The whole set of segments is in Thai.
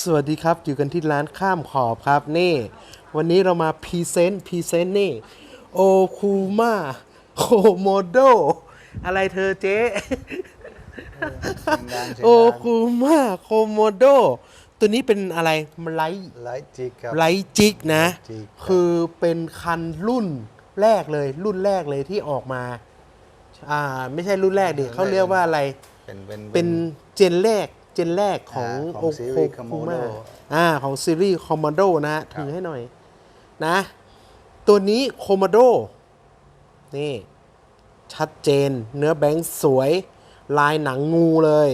สวัสดีครับ อยู่กันที่ร้านข้ามขอบครับ นี่ วันนี้เรามาพรีเซนต์พรีเซนต์นี่ โอคูมาโคโมโด อะไรเธอเจ๊ โอคูมาโคโมโด ตัวนี้เป็นอะไรมันไลท์ไลท์จิกครับไลท์จิกนะจิกครับคือเป็นคันรุ่นแรกเลย รุ่นแรกเลยที่ออกมา อ่า ไม่ใช่รุ่นแรกดิเขาเรียกว่าอะไร เป็นเป็นเป็นเจนแรก เจนแรกของอ่าของซีรีส์ Commando อ่าของซีรีส์คอมมานโดนะฮะถือให้หน่อยนะ ตัวนี้คอมมานโดนี่ ชัดเจนเนื้อแบงค์สวย ลายหนังงูเลย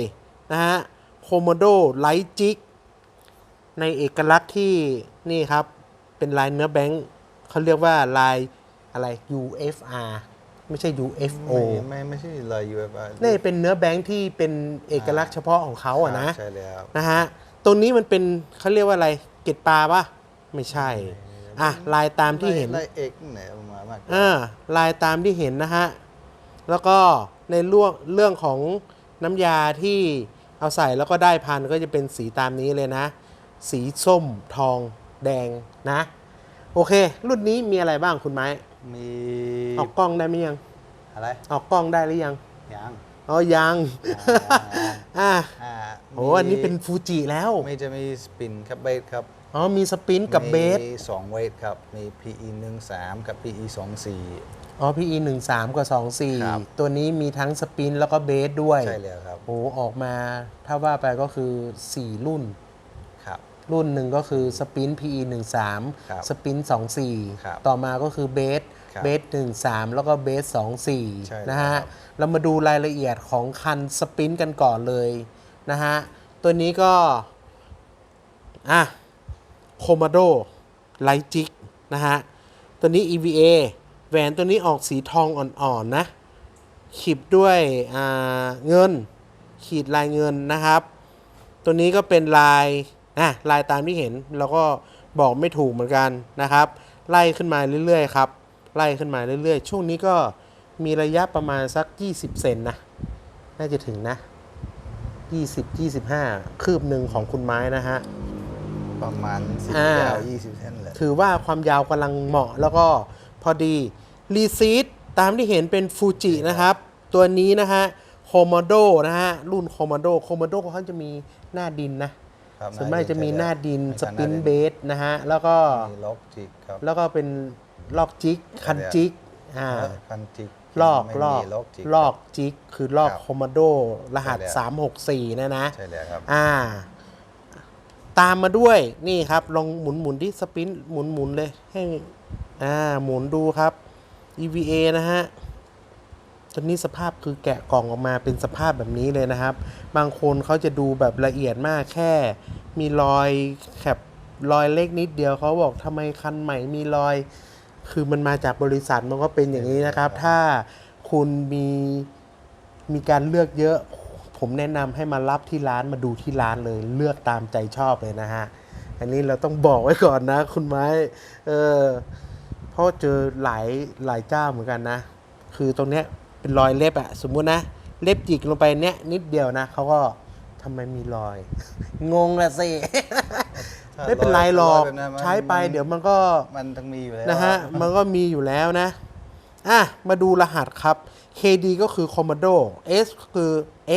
นะฮะโคมโดไลท์จิกในเอกลักษณ์ที่นี่ครับ เป็นลายเนื้อแบงค์เขาเรียกว่าลายอะไร UFR ไม่ใช่ UFO ไม่ไม่ไม่ใช่ลาย UFR นี่เป็นเนื้อแบงค์ที่เป็นเอกลักษณ์เฉพาะของเขาอะนะใช่แล้วนะฮะตรงนี้มันเป็นเขาเรียกว่าอะไรเกล็ดปลาปะไม่ใช่อะลายตามที่เห็นลายเอกไหนประมาณมากกว่าอ่าลายตามที่เห็นนะฮะแล้วก็ในเรื่องเรื่องของน้ำยาที่เอาใส่แล้วก็ได้พันก็จะเป็นสีตามนี้เลยนะ สีส้มทองแดงนะ โอเค รุ่นนี้มีอะไรบ้างคุณไม้ มีออกกล้องได้ไหมยัง อะไรออกกล้องได้หรือยังยังอ๋อยังอ่าอ่าโอ้อันนี้เป็นฟูจิแล้วมีจะมีสปินครับเบสครับอ๋อมีสปินกับเบสมีสองเวทครับ มี PE 1 3 กับ PE 2 4อ๋อ PE 1 3กับครับ 2 4 ตัวนี้มีทั้งสปินแล้วก็เบสด้วย ใช่แล้วครับโอ้ออกมาถ้าว่าไปก็คือ 4 รุ่นค รับรุ่นหนึ่งก็คือสปิน PE 1 ครับ3สปินครับ2 4ต่อมาก็คือเบสครับเบส1 3 แล้วก็เบส2 ใช่4 นะฮะครับเรามาดูรายละเอียดของคันสปินกันก่อนเลยนะฮะ ตัวนี้ก็ อะโคมาโดไลจิกนะฮะ ตัวนี้ EVA แหวนตัวนี้ออกสีทองอ่อนๆนะ ขีดด้วยอ่าเงิน ขีดลายเงินนะครับ ตัวนี้ก็เป็นลาย อะลายตามที่เห็นเราก็บอกไม่ถูกเหมือนกันนะครับ ไล่ขึ้นมาเรื่อยๆครับ ไล่ขึ้นมาเรื่อยๆ ช่วงนี้ก็มีระยะประมาณสัก 20 เซนนะ น่าจะถึงนะ 20 25 คืบหนึ่งของคุณไม้นะฮะ ประมาณ10อ่ายาว20เส้นเลยถือว่าความยาวกำลังเหมาะแล้วก็พอดีรีซีดตามที่เห็นเป็นฟูจินะครับ ตัวนี้นะฮะโคมโดนะฮะ รุ่นโคมโดโคมโดเขาจะมีหน้าดินนะ ครับส่วนมากจะมีหน้าดินสใช่ปินหาเบสนะฮะแล้วก็มีล็อกจิกครับแล้วก็เป็นลอกจิกคันจิกอ่าคันจิกลอกไม่ลอกมีล็อกจิกลอกจิกคือลอกครับโคมโดรหัสใช่แล้ว364 นะนะใช่แล้วครับอ่าตามมาด้วยนี่ครับลองหมุนหมุนที่สปินหมุนหมุนเลยให้อ่าหมุนดูครับ EVA นะฮะ ตัวนี้สภาพคือแกะกล่องออกมาเป็นสภาพแบบนี้เลยนะครับ บางคนเขาจะดูแบบละเอียดมากแค่ มีรอยแคบรอยเล็กนิดเดียวเขาบอกทำไมคันใหม่มีรอย คือมันมาจากบริษัทมันก็เป็นอย่างนี้นะครับ ถ้าคุณมีมีการเลือกเยอะ ผมแนะนำให้มารับที่ร้านมาดูที่ร้านเลย เลือกตามใจชอบเลยนะฮะอันนี้เราต้องบอกไว้ก่อนนะ คุณไม้เออเพราะเจอหลายหลายเจ้าเหมือนกันนะ คือตรงเนี้ย เป็นรอยเล็บอะสมมุตินะ เล็บจิกลงไปเนี้ยนิดเดียวนะเขาก็ทำไมมีรอย งงละสิถ้าไม่เป็นไรหรอกยแบบนั้นมันใช้ไปเดี๋ยวมันก็มันต้องมีอยู่แล้วนะฮะมันก็มีอยู่แล้วนะอะมาดูรหัสครับ KD ก็คือ Commando S คือ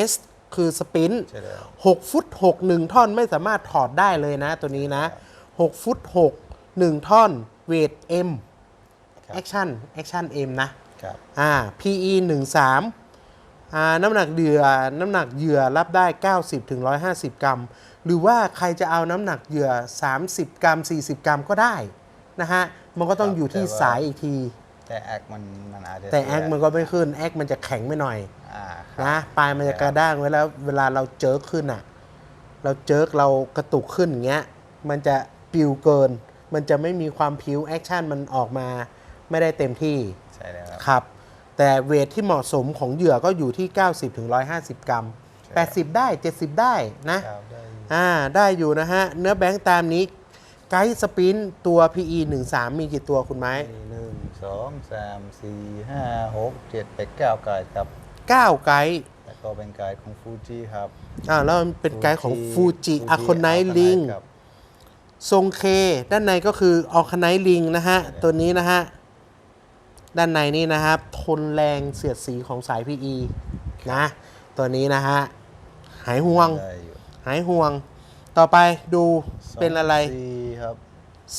S คือสปินใช่แล้ว6ฟุต6 1 ท่อนไม่สามารถถอดได้เลยนะตัวนี้นะ 6 ฟุต 6 1 ท่อน เวท M ครับแอคชั่นแอคชั่น M นะ ครับอ่า PE 1 3อ่าน้ำหนักเหยื่อน้ำหนักเหยื่อรับได้ 90ถึง150 กรัม หรือว่าใครจะเอาน้ำหนักเหยื่อ 30 กรัม 40 กรัมก็ได้นะฮะ มันก็ต้องครับอยู่ที่แต่ว่าสายอีกที แต่แอคมันมันอาจจะแต่แอคมันก็ไม่ขึ้นแอคมันจะแข็งไปหน่อยอ่าครับนะปลายมันจะกระด้างไว้แล้วเวลาเราเจิกขึ้นอะ เราเจิกเรากระตุกขึ้นอย่างเงี้ยมันจะปิวเกิน มันจะไม่มีความพิวแอคชั่นมันออกมาไม่ได้เต็มที่ ใช่แล้วครับ ครับ แต่เวทที่เหมาะสมของเหยื่อก็อยู่ที่ 90ถึง150 กรัม ใช่ครับ80 ได้ 70 ได้นะ ครับได้อยู่อ่า ได้อยู่นะฮะ เนื้อแบงค์ตามนี้ ไกด์สปินตัว PE 1 3 มีกี่ตัวคุณไม้มีหนึ่งสองสามสี่ห้าหกเจ็ดแปดเก้าไกด์ครับ 9 ไกด์แล้วก็เป็นไกด์ของฟูจิครับอ่าแล้วมันเป็นไกด์ของฟูจิ Fuji อะคอนไนลิง ครับ ทรงเค ด้านในก็คือออคไนลิงนะฮะใช่ตัวนี้นะฮะ ด้านในนี่นะครับ ทนแรงเสียดสีของสาย PE นะ ตัวนี้นะฮะ หายห่วง ได้อยู่หายห่วง ต่อไปดูเป็นอะไร สงสี่ครับ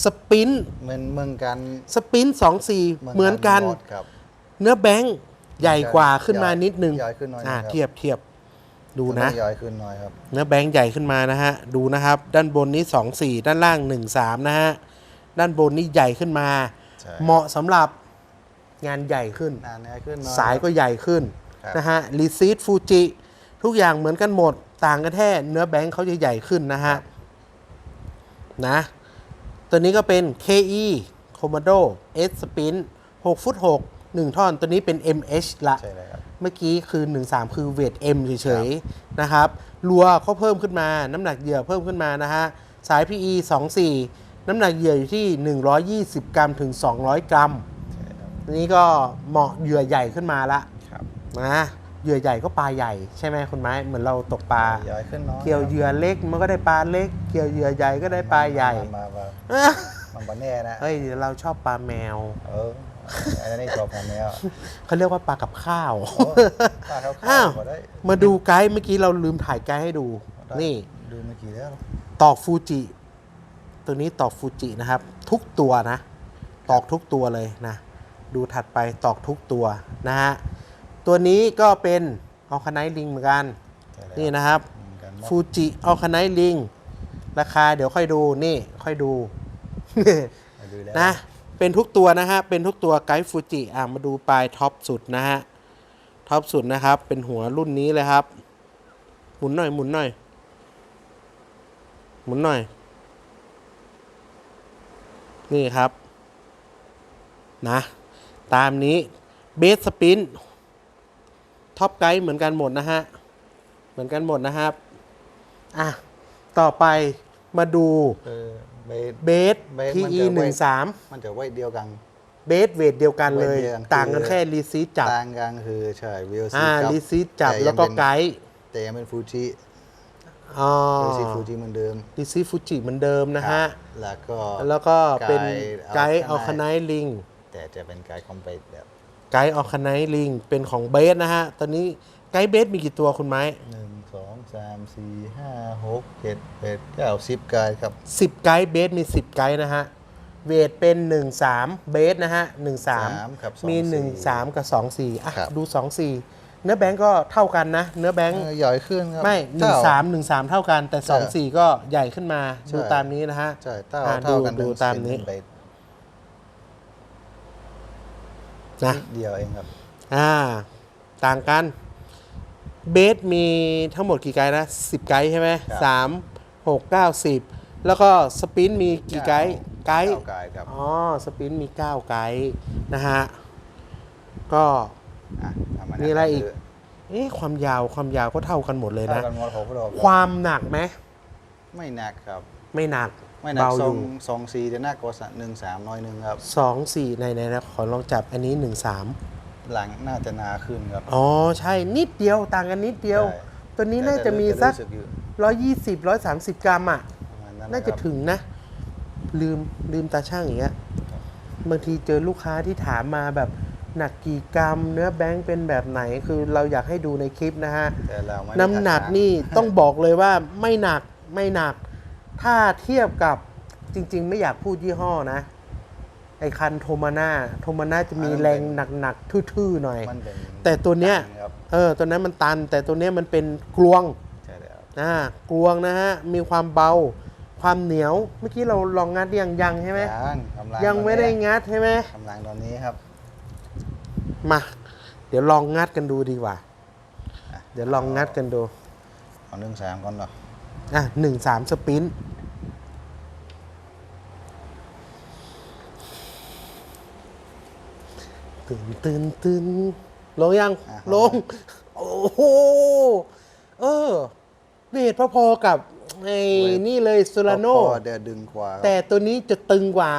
สปิน เหมือนเมืองกันสปินสองสี่เหมือนกันหมดครับ เนื้อแบงค์ใหญ่กว่าขึ้นมานิดนึงใหญ่ขึ้นหน่อยนึงอ่าครับ เทียบเทียบดูนะต้องย้อยขึ้นหน่อยครับ เนื้อแบงค์ใหญ่ขึ้นมานะฮะ ดูนะครับ ด้านบนนี้ 2 4 ด้านล่าง 1 3 นะฮะ ด้านบนนี่ใหญ่ขึ้นมา ใช่ เหมาะสำหรับ งานใหญ่ขึ้น หนาแน่ขึ้นหน่อย สายก็ใหญ่ขึ้นครับ นะฮะรีซีดฟูจิทุกอย่างเหมือนกันหมด ต่างกันแค่เนื้อแบงค์เขาจะใหญ่ขึ้นนะฮะนะตัวนี้ก็เป็น KE Komodo S Spin 6ฟุต6 1 ท่อน ตัวนี้เป็น MH ละ ใช่เลยครับ เมื่อกี้คือ 13 คือเวท M เฉยๆ นะครับ รัวเขาเพิ่มขึ้นมา น้ำหนักเหยื่อเพิ่มขึ้นมานะฮะ สาย PE 24 น้ำหนักเหยื่ออยู่ที่ 120 กรัมถึง 200 กรัมใช่ครับอั นนี้ก็เหมาะเหยื่อใหญ่ขึ้นมาละครับนะเหยื่อใหญ่ก็ปลาใหญ่ใช่ไหมคุณไม้เหมือนเราตกปลาย้อยขึ้นน้อยเกี่ยวเหยื่อเล็กมันก็ได้ปลาเล็ก เกี่ยวเหยื่อใหญ่ก็ได้ปลาใหญ่มามามามันปลาแน่นะเฮ้ยเดี๋ยวเราชอบปลาแมว เอออันนี้จบกันแล้วเขาเรียกว่าปลากับข้าวโอ้ปลาเขาอ้าวเข้าได้มาดูไกด์เมื่อกี้เราลืมถ่ายไกด์ให้ดูได้นี่ดูเมื่อกี้แล้วตอกฟูจิตัวนี้ตอกฟูจินะครับ ทุกตัวนะ ตอกทุกตัวเลยนะ ดูถัดไปตอกทุกตัวนะฮะ ตัวนี้ก็เป็นออคไนลิงเหมือนกันใช่แล้วนี่นะครับเหมือนกันหมดฟูจิออคไนลิงราคาเดี๋ยวค่อยดูนี่ค่อยดูมาดูแล้วนะเป็นทุกตัวนะฮะ เป็นทุกตัวไกด์ฟูจิอะมาดูปลายท็อปสุดนะฮะ ท็อปสุดนะครับ เป็นหัวรุ่นนี้เลยครับ หมุนหน่อย หมุนหน่อย หมุนหน่อย นี่ครับ นะ ตามนี้เบสสปินท็อปไกด์เหมือนกันหมดนะฮะ เหมือนกันหมดนะครับ อะ ต่อไปมาดูเออเบสเบสเบสมัน PE จะไว้1 3มันจะไว้เดียวกันเบสเวทเดียวกันเลยเวทเดียวกันต่างกันคือแค่รีซีจับ ต่างกันคือใช่วิวซีอ่ากับรีซีจับแต่ยังแล้วก็เป็นไกด์แต่ยังเป็นฟูจิอ๋อวิวซีฟูจิเหมือนเดิมรีซีฟูจิเหมือนเดิมนะฮะ แล้วก็แล้วก็เป็นไกไกด์ด์ออคไนลิง แต่จะเป็นไกด์คอมเพลตแบบไกด์ออคไนลิงเป็นของเบสนะฮะ ตอนนี้ไกด์เบสมีกี่ตัวคุณไม้หนึ่งสองสามสี่ห้าหกเจ็ดแปดเก้าสิบไกด์ครับ10ไกด์เบสมี10ไกด์นะฮะ เวทเป็น 1 3 เบสนะฮะ1สาม3ครับสองมีสี่1 3 กับ 2 4 อะครับดู 2 4 เนื้อแบงก์ก็เท่ากันนะ เนื้อแบงก์เออใหญ่ขึ้นครับ ไม่หนึ่งเท่สามหนึ่งสามเท่ากันแต่สองใช่สี่ก็ใหญ่ขึ้นมาใช่ดูตามนี้นะฮะ ใช่เท่าอ่าเท่ากันดูดูทั้งตามนี้ เซเบส นะนิดเดียวเองครับ อ่า ต่างกัน เบสมีทั้งหมดกี่ไกด์นะสิบไกด์ใช่ไหมครับสามหกเก้าสิบแล้วก็สปินมีกี่ไกด์ไกด์เก้าไกด์ครับอ๋อสปินมีเก้าไกด์นะฮะ ก็อะเอามามีอะไรอีกคืเอ๊ะความยาวความยาวก็เท่ากันหมดเลยเท่านะกันหมดหกรอบความหนักไหม ไม่หนักครับ ไม่หนัก ไม่หนักเบาสอองยู่สองสี่จะหนักกว่าหนึ่งสามน้อยหนึ่งครับ สองสี่ในในนะขอลองจับอันนี้หนึ่งสามหลังน่าจะหนาขึ้นครับ อ๋อใช่นิดเดียวต่างกันนิดเดียว ใช่ ตัวนี้น่าจะมีสักรู้อยู่120 130กรัมอะ ประมาณนั้นน่าจะครับ ถึงนะ ลืมลืมตาช่างอย่างเงี้ยบางทีเจอลูกค้าที่ถามมาแบบหนักกี่กรัม เนื้อแบงค์เป็นแบบไหนคือเราอยากให้ดูในคลิปนะฮะ แต่เราไม่ได้น้ำหนักทักษะนี่ ต้องบอกเลยว่าไม่หนักไม่หนัก ถ้าเทียบกับจริง ๆ ไม่อยากพูดยี่ห้อนะ ไอคันโทมาน่าโทมาน่าจะมีแรงหนักๆทื่อๆหน่อย มันเป็นแต่ตัวเนี้ยครับเออ ตัวนั้นมันตัน แต่ตัวเนี้ยมันเป็นกลวง ใช่แล้วอ่ากลวงนะฮะ มีความเบา ความเหนียว เมื่อกี้เราลองงัดยังยังใช่ไหมยังกำลังยังไม่ได้ตอนนี้งัดใช่ไหมกำลังตอนนี้ครับ มา เดี๋ยวลองงัดกันดูดีกว่า เดี๋ยวลองงัดกันดู เอาหนึ่งสามก่อนเหรออะหนึ่งสามสปินตื่ นตื่นตื่นลงยัง อะลงโอ้โห เออเวทพอๆกับไอ้นี่เลยซูลาโน พอเดี๋ยวดึงขวาครับแต่ตัวนี้จะตึงกว่า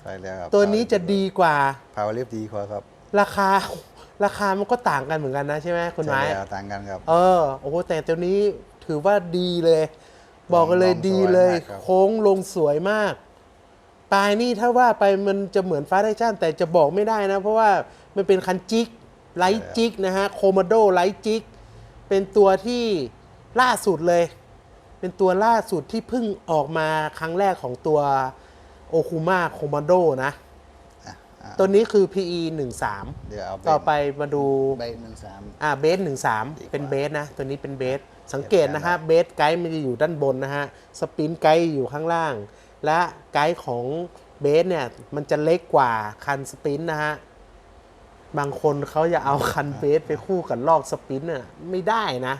ใช่แล้วครับตัวนี้จะดีกว่า พาวเวอร์ลิฟดีกว่าครับราคา ราคามันก็ต่างกันเหมือนกันนะใช่ไหมคุณไม้ ใช่แล้วต่างกันครับ เออ โอ้โห แต่ตัวนี้ถือว่าดีเลย บอกกันเลยลองๆดีเลยสวยมากครับ โค้งลงสวยมาก ปลายนี่ถ้าว่าไปมันจะเหมือนฟ้าได้ชั่นแต่จะบอกไม่ได้นะ เพราะว่ามันเป็นคันจิกไลท์จิกนะฮะโคม a โดไลท์จิกเป็นตัวที่ล่าสุดเลย เป็นตัวล่าสุดที่เพิ่งออกมาครั้งแรกของตัวโอคูมาโคม a โดนะอะอะตัวนี้คือ PE 13เดี๋ยวเอาต่อไปมาดูใบหนึ่งสามอ่าเบสหนึ่งสามดีกว่าเป็นเบสนะ ตัวนี้เป็นเบสสังเกตนะฮะเบสไกด์มันจะอยู่ด้านบนนะฮะสปรินต์ไกด์อยู่ข้างล่าง และไกด์ของเบสเนี่ยมันจะเล็กกว่าคันสปรินต์นะฮะ บางคนเขาจะเอาคันเบสไปคู่กับลอกสปรินต์น่ะไม่ได้นะ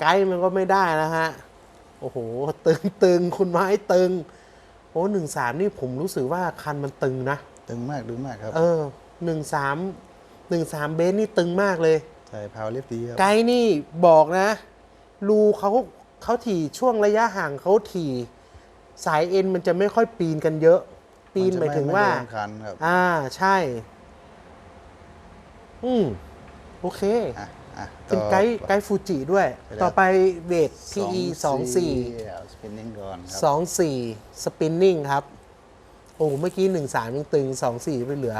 ไกด์มันก็ไม่ได้นะฮะ โอ้โห ตึงตึงคุณไม้ตึงโอ้หนึ่งสามนี่ผมรู้สึกว่าคันมันตึงนะ ตึงมากตึงมากครับ เออหนึ่งสามหนึ่งสามเบสนี่ตึงมากเลย ใช่พาวเรียบดีครับ ไกด์นี่บอกนะรูเขาเขาถี่ช่วงระยะห่างเขาถี่ สายเอ็นมันจะไม่ค่อยปีนกันเยอะ ปีนจะหมายถึงว่าไโดนคันครับอ่าใช่ อืมโอเคอะอะเป็นไกด์ไกด์ฟูจิด้วยไปแล้วต่อไปเวท PE 2 4สปินนิ่งก่อนครับ2 4สปินนิ่งครับ โอ้เมื่อกี้1 3ยังตึง2 4ไปเหลือ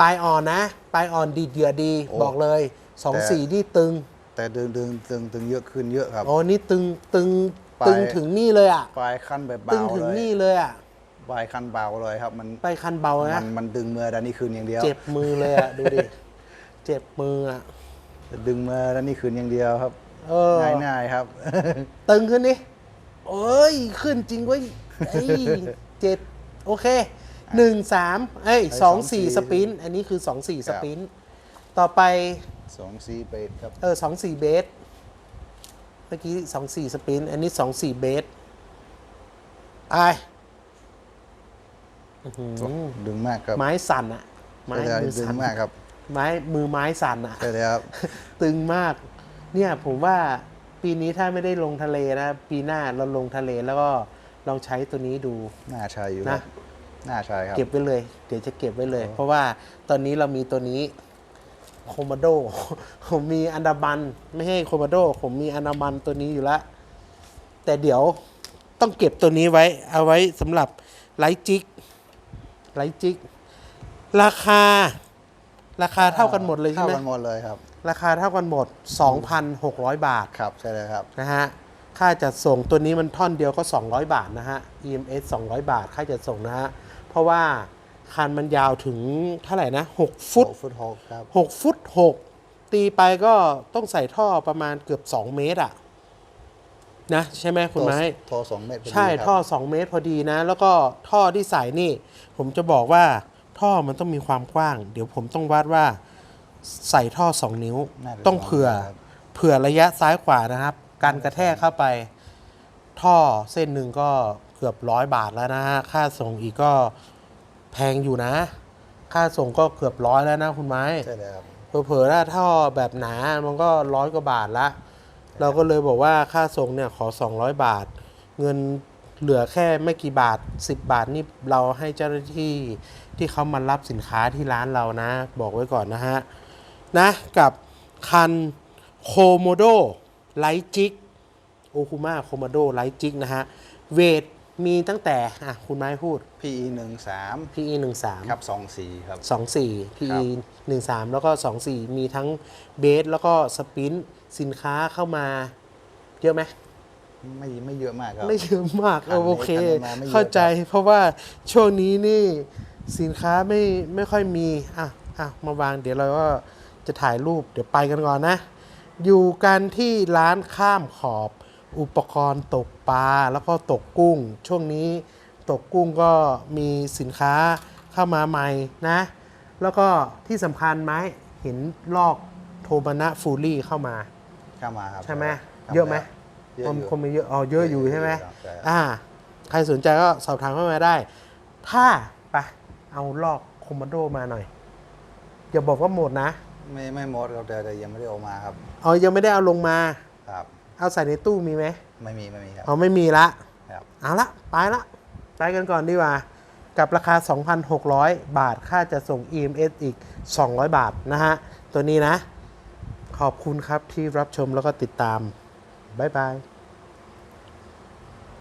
ปลายอ่อนนะปลายอ่อนดีเดือดีโอ้บอกเลย2แต่4นี่ตึง แต่ดึงดึงตึงตึงเยอะขึ้นเยอะครับ อ๋อ นี่ตึงตึงไป ตึงถึงนี่เลยอะปลายคันแบบตึงเบาถึงเลยนี่เลยอะปลายคันเบาเลยครับ มันไปคันเบามันะนมันดึงมือด้านนี้คืนอย่างเดียว เจ็บมือเลยอะดูดิ เจ็บมืออะดึงมือด้านนี้คืนอย่างเดียวครับเออง่ายๆครับ ตึงขึ้นดิโอ้ยขึ้นจริงเว้ยไอ้ยเจ็ดโอเคหนึ่งสามเอ้ยไอ้สองสี่24สปรินต์อันนี้คือสองสี่คสรับปรินต์ต่อไปสองซีเบสครับ เออสองสี่เบส เมื่อกี้สองสี่สปรินต์อันนี้สองสี่เบสไปอื้อหือดึงมากครับ ไม้สั่นอะไม้ใช่แล้วมือดึงสั่นมากครับ ไม้มือไม้สั่นอะใช่แล้วครับ ตึงมาก เนี่ยผมว่าปีนี้ถ้าไม่ได้ลงทะเลนะ ปีหน้าเราลงทะเลแล้วก็ลองใช้ตัวนี้ดู น่าใช่อยู่คนะรับน่าใช่ครับ เก็บไว้เลย เดี๋ยวจะเก็บไว้เลย เพราะว่าตอนนี้เรามีตัวนี้ โคมาโด ผมมีอันดามันไม่ให้โคมาโด ผมมีอันดามันตัวนี้อยู่แล้วแต่เดี๋ยวต้องเก็บตัวนี้ไว้ เอาไว้สำหรับไลท์จิกไลท์จิกราคา ราคาเท่ากันหมดเลยใช่ไหมเท่ากันหมดเลยครับ ราคาเท่ากันหมด 2,600 บาทครับใช่เลยครับนะฮะค่าจัดส่งตัวนี้มันท่อนเดียวก็ 200 บาทนะฮะ EMS 200 บาท ค่าจัดส่งนะฮะ เพราะว่า คันมันยาวถึงเท่าไหร่นะ 6 ฟุต ฟุตหกครับ 6 ฟุต 6 ตีไปก็ต้องใส่ท่อประมาณเกือบ 2 เมตรอะนะ ใช่ไหมคุณไม้ ท่อสองเมตรพดีใช่ครับท่อ 2 เมตรพอดีนะ แล้วก็ท่อที่ใส่นี่ ผมจะบอกว่าท่อมันต้องมีความกว้าง เดี๋ยวผมต้องวัดว่าใส่ท่อ 2 นิ้ว น่าจะต้องเผื่อ สงครับเผื่อระยะซ้ายขวานะครับ การกระแทกเข้าไป ท่อเส้นหนึ่งก็เกือบร้อยบาทแล้วนะฮะ ค่าส่งอีกก็ แพงอยู่นะ ค่าส่งก็เกือบร้อยแล้วนะคุณไม้ใช่เลยครับเผลอๆถ้าท่อแบบหนามันก็ร้อยกว่าบาทละ เราก็เลยบอกว่าค่าส่งเนี่ยขอ 200 บาท เงินเหลือแค่ไม่กี่บาท 10 บาทนี่เราให้เจ้าหน้าที่ที่เขามารับสินค้าที่ร้านเรานะ บอกไว้ก่อนนะฮะ นะกับคันโคโมโดไลจิกโอคูมาโคโมโดไลจิกนะฮะ เวท มีตั้งแต่อะคุณไม้พูด PE หนึ่งสาม PE 1 3 ครับสองสี่ครับสองสี่ PE หนึ่งสามแล้วก็สองสี่มีทั้งเบสแล้วก็สปรินต์สินค้าเข้ามา เยอะไหมไม่ไม่เยอะมากครับ ไม่เยอะมากคันนี้โอเคคันนี้มาไม่เยอะ เข้าใจเพราะว่าช่วงนี้นี่สินค้าไม่ไม่ค่อยมี อะอะมาวางเดี๋ยวเราก็จะถ่ายรูปเดี๋ยวไปกันก่อนนะ อยู่กันที่ร้านข้ามขอบ อุปกรณ์ตกปลาแล้วก็ตกกุ้ง ช่วงนี้ตกกุ้งก็มีสินค้าเข้ามาใหม่นะ แล้วก็ที่สำคัญไหมเห็นลอกโทมานะฟูรี่เข้ามา เข้ามาครับใช่ไหมครับเยอะไหมเยอะคนอยู่ คนไม่เยอะอ๋อเยอะอยู่ใช่ไหมครับใช่อ่า ใครสนใจก็สอบถามเข้ามาได้ ถ้าไปเอาลอกคอมมานโดมาหน่อย อย่าบอกว่าหมดนะ ไม่ไม่หมดครับแต่แต่ยังไม่ได้ออกมาครับเอายังไม่ได้เอาลงมาครับ เอาใส่ในตู้มีไหมไม่มีไม่มีครับ เอาไม่มีละครับเอาละไปละไปกันก่อนดีกว่า กับราคา 2,600 บาท ค่าจะส่ง EMS อีก 200 บาทนะฮะ ตัวนี้นะ ขอบคุณครับที่รับชมแล้วก็ติดตาม บ๊ายบาย